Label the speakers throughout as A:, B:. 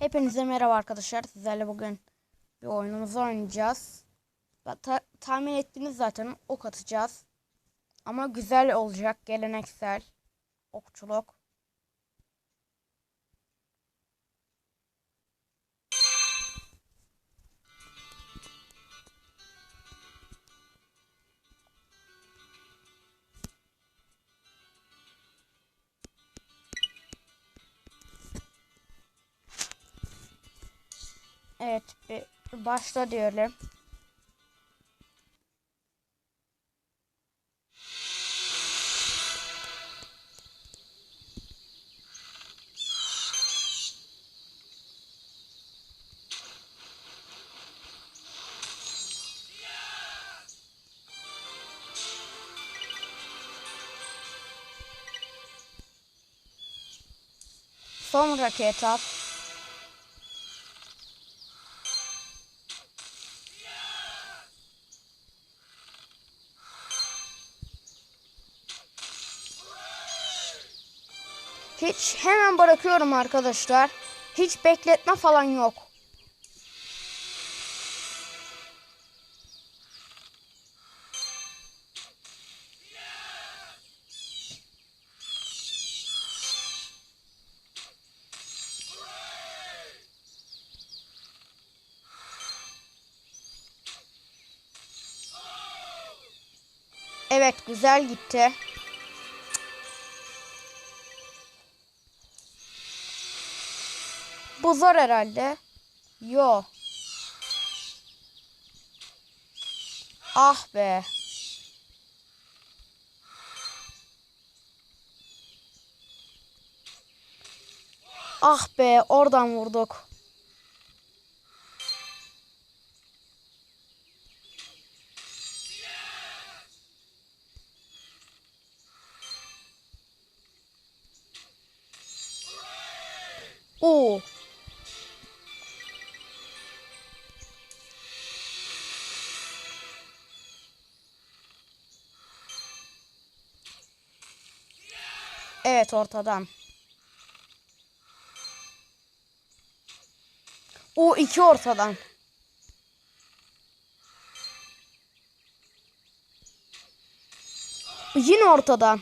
A: Hepinize merhaba arkadaşlar. Sizlerle bugün bir oyunumuzu oynayacağız. Ta- tahmin ettiniz zaten ok atacağız. Ama güzel olacak, geleneksel. Okçuluk. Başla diyelim. Sonraki etap hemen bırakıyorum arkadaşlar. Hiç bekletme falan yok. Evet güzel gitti. Bu zor herhalde. Yo. Ah be. Ah be oradan vurduk. Evet ortadan. O iki ortadan. Yine ortadan.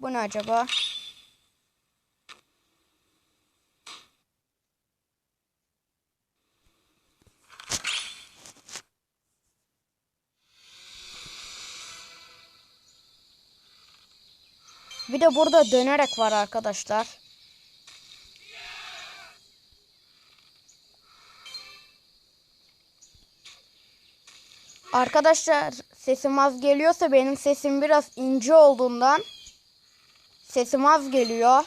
A: Bu ne acaba? De burada dönerek var arkadaşlar. Arkadaşlar sesim az geliyorsa benim sesim biraz ince olduğundan sesim az geliyor.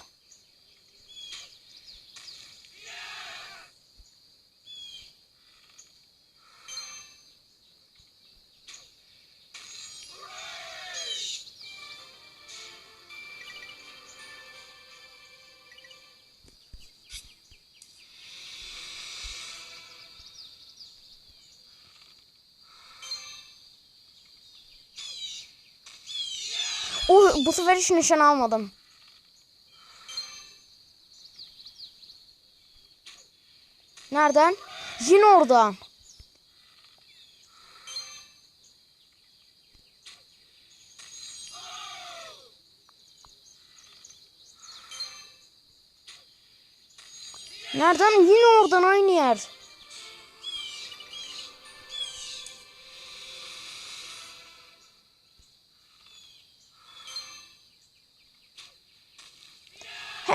A: O bu sefer hiç nişan almadım. Nereden? Yine oradan. Nereden? Yine oradan aynı yer.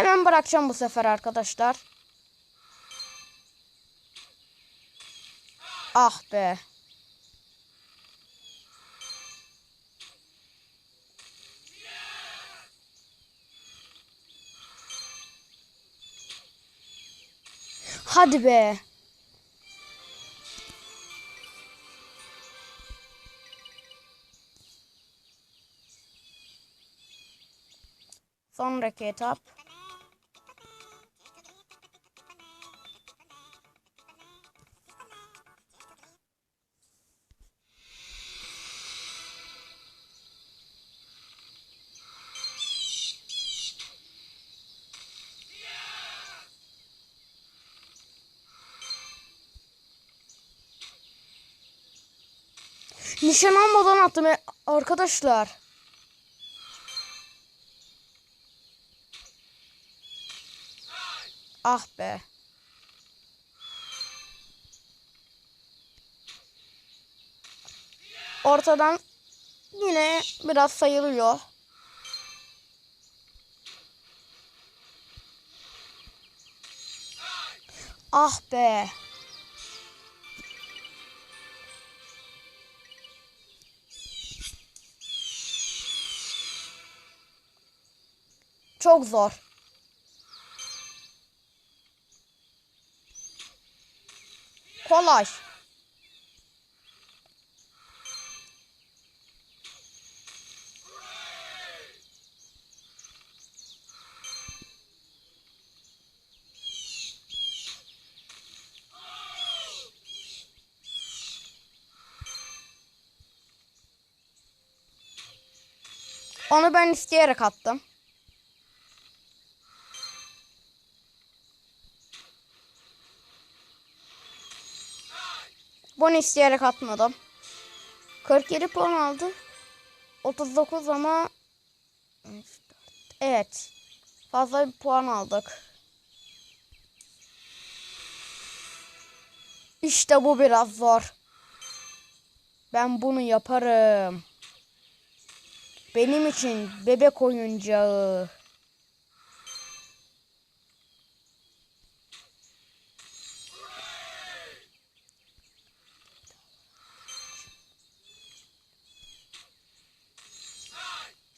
A: Hemen bırakacağım bu sefer arkadaşlar. Ah be. Hadi be. Sonraki etap. Nişan almadan attım e- arkadaşlar. Ah be. Ortadan yine biraz sayılıyor. Ah be. Çok zor. Kolay. Onu ben isteyerek attım. Bunu isteyerek atmadım. 47 puan aldı. 39 ama evet. Fazla bir puan aldık. İşte bu biraz zor. Ben bunu yaparım. Benim için bebek oyuncağı.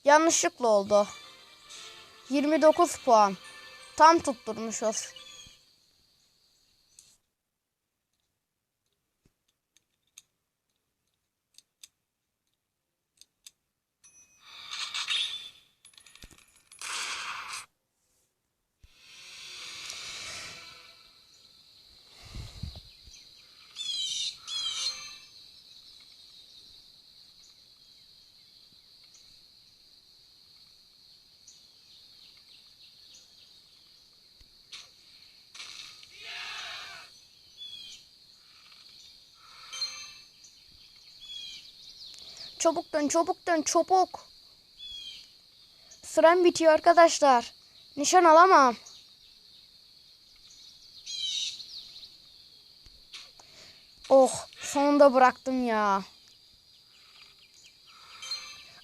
A: Yanlışlıkla oldu. 29 puan. Tam tutturmuşuz. Çabuk dön, çabuk dön, çabuk. Sürem bitiyor arkadaşlar. Nişan alamam. Oh, sonunda bıraktım ya.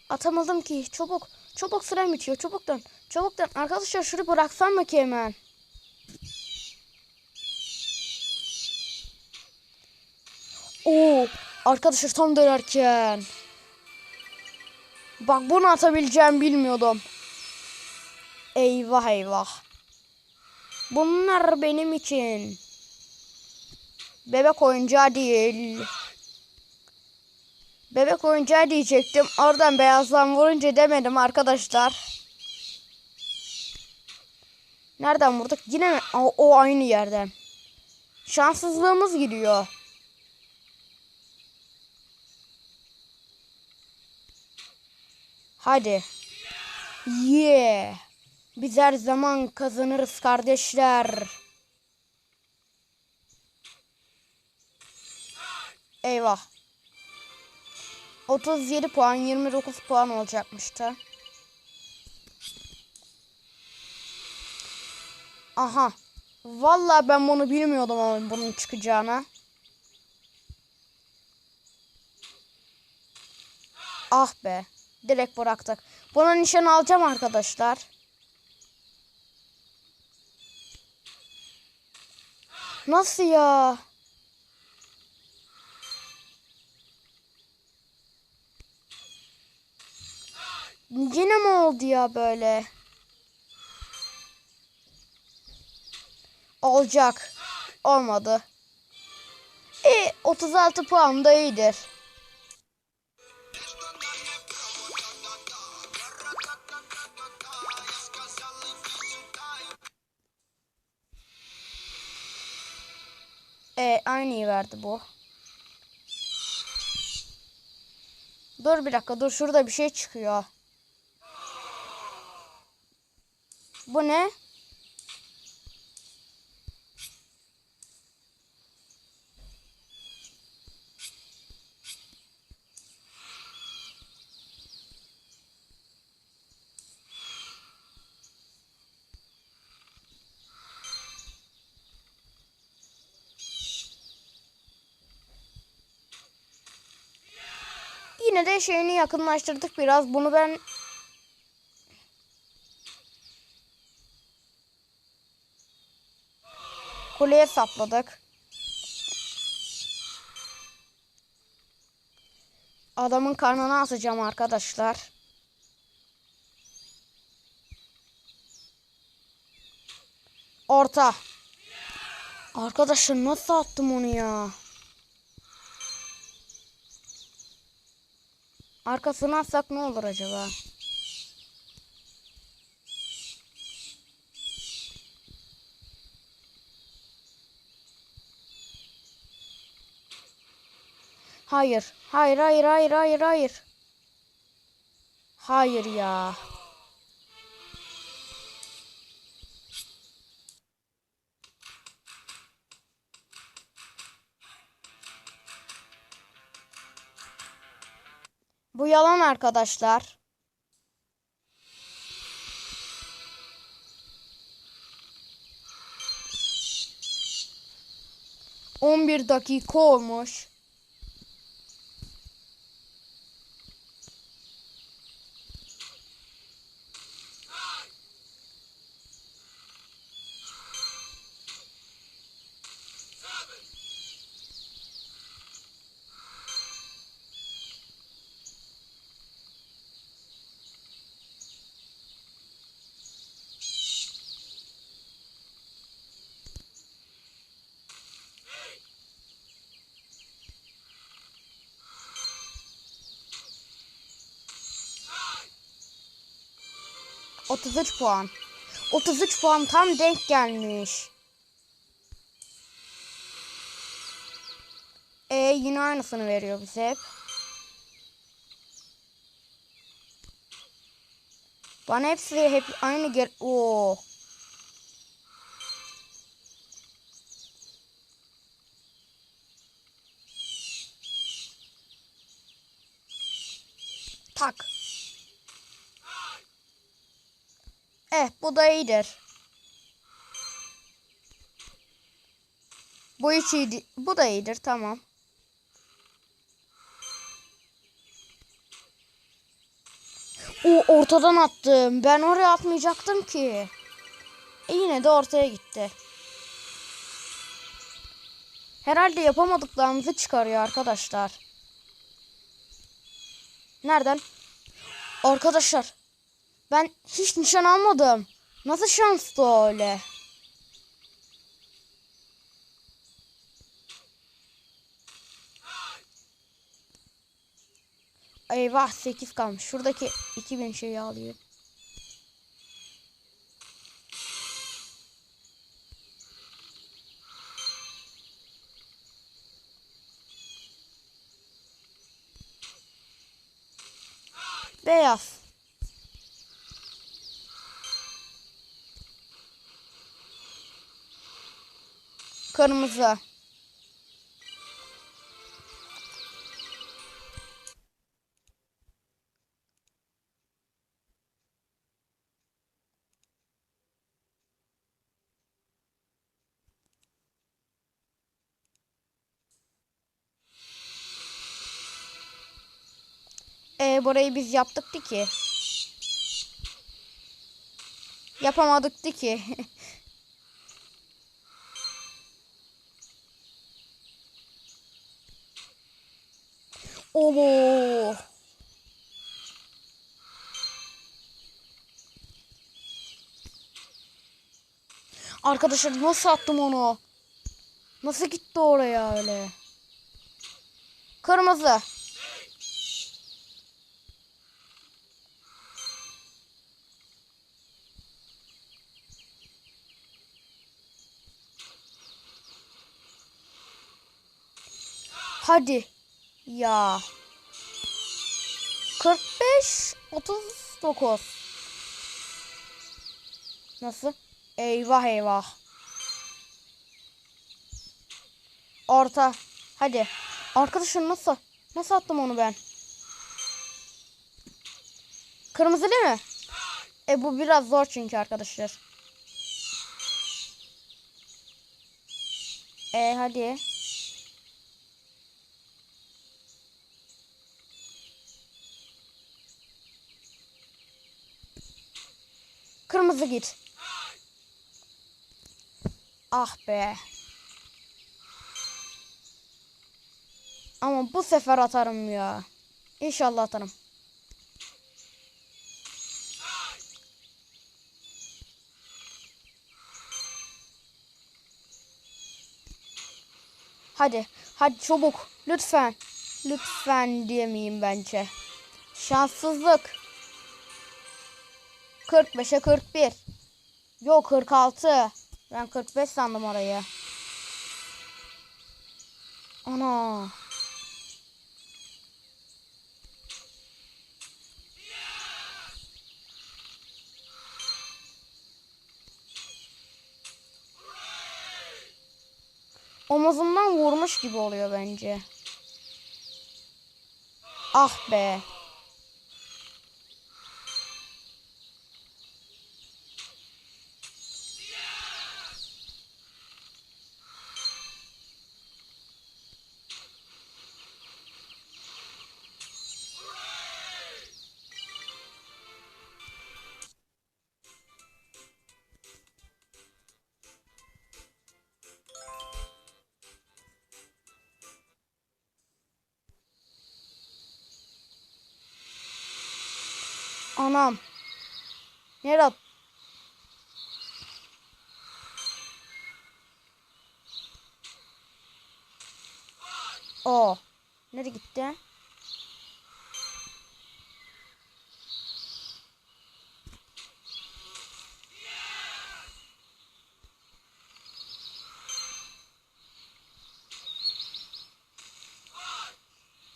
A: Atamadım ki. Çabuk, çabuk sürem bitiyor. Çabuk dön, çabuk dön. Arkadaşlar şunu bıraksam mı ki hemen? Oo, arkadaşlar tam dönerken. Bak bunu atabileceğim bilmiyordum. Eyvah eyvah. Bunlar benim için. Bebek oyuncağı değil. Bebek oyuncağı diyecektim. Oradan beyazdan vurunca demedim arkadaşlar. Nereden vurduk? Yine mi? O, o aynı yerden. Şanssızlığımız gidiyor. Hadi. Yeah. Biz her zaman kazanırız kardeşler. Eyvah. 37 puan 29 puan olacakmıştı. Aha. Vallahi ben bunu bilmiyordum ama bunun çıkacağını. Ah be. Direkt bıraktık. Buna nişan alacağım arkadaşlar. Nasıl ya? Yine mi oldu ya böyle? Olacak. Olmadı. E 36 puan da iyidir. E aynıyı verdi bu. Dur bir dakika dur şurada bir şey çıkıyor. Bu ne? Yine de şeyini yakınlaştırdık biraz. Bunu ben kuleye sapladık. Adamın karnına asacağım arkadaşlar. Orta. Arkadaşlar nasıl attım onu ya? Arkasına atsak ne olur acaba? Hayır. Hayır, hayır, hayır, hayır, hayır. Hayır ya. Bu yalan arkadaşlar. On bir dakika olmuş. Otuz üç puan. 33 puan tam denk gelmiş. E yine aynısını veriyor bize hep. Bana hepsi hep aynı gel. Oo. Eh bu da iyidir. Bu hiç iyi. Bu da iyidir tamam. O ortadan attım. Ben oraya atmayacaktım ki. E yine de ortaya gitti. Herhalde yapamadıklarımızı çıkarıyor arkadaşlar. Nereden? Arkadaşlar. Ben hiç nişan almadım. Nasıl şanslı öyle? Eyvah 8 kalmış. Şuradaki 2000 şeyi alayım. Kırmızı. Ee, burayı biz yaptıktı ki. Yapamadıktı ki. Oo. Arkadaşlar nasıl attım onu? Nasıl gitti oraya öyle? Kırmızı. Hadi. Ya. 45 39. Nasıl? Eyvah eyvah. Orta. Hadi. Arkadaşım nasıl? Nasıl attım onu ben? Kırmızı değil mi? E bu biraz zor çünkü arkadaşlar. E hadi. Hızlı git. Ah be. Ama bu sefer atarım ya. İnşallah atarım. Hadi. Hadi çabuk. Lütfen. Lütfen diyemeyeyim bence. Şanssızlık. 45'e 41. Yok 46. Ben 45 sandım orayı. Ana. Omuzumdan vurmuş gibi oluyor bence. Ah be. Anam. Nereye at- O. Nereye gitti?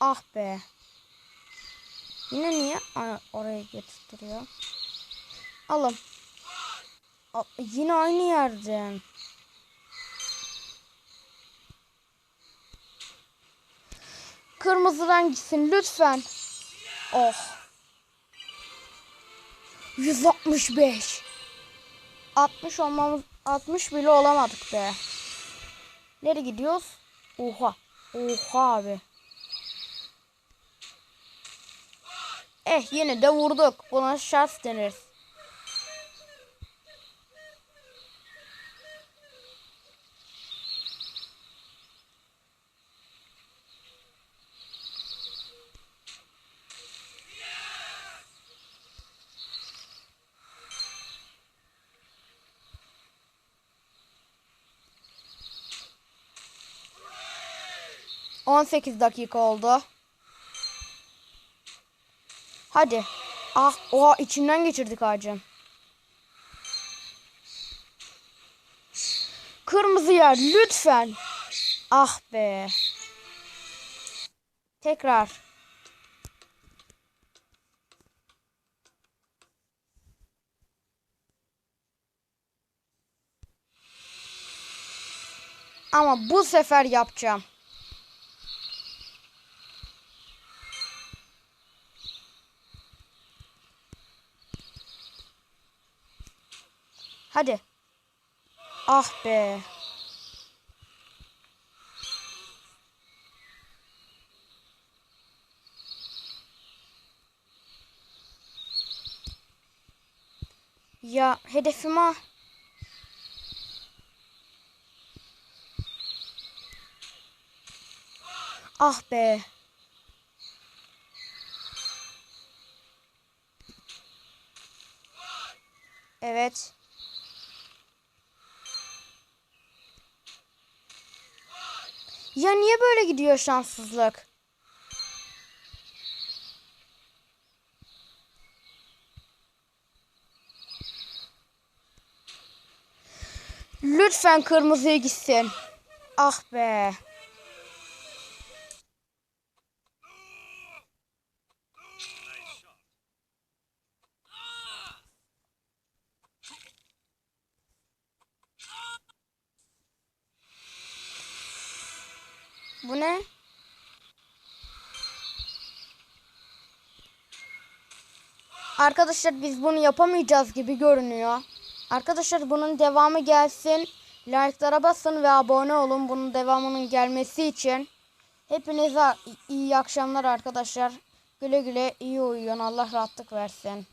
A: Ah be. Yine niye oraya getirtiyor? Alın. A- yine aynı yerden. Kırmızıdan gitsin lütfen. Oh. 165. 60 olmamız 60 bile olamadık be. Nereye gidiyoruz? Oha. Oha abi. Eh yine de vurduk. Buna şans denir. On sekiz dakika oldu. Hadi. Ah, oha içinden geçirdik ağacın. Kırmızı yer lütfen. Ah be. Tekrar. Ama bu sefer yapacağım. Hadi. Ah be. Ya hedefim o. Ah be. Evet. Ya niye böyle gidiyor şanssızlık? Lütfen kırmızıya gitsin. Ah be. Bu ne? Arkadaşlar biz bunu yapamayacağız gibi görünüyor. Arkadaşlar bunun devamı gelsin. Like'lara basın ve abone olun bunun devamının gelmesi için. Hepinize iyi akşamlar arkadaşlar. Güle güle iyi uyuyun. Allah rahatlık versin.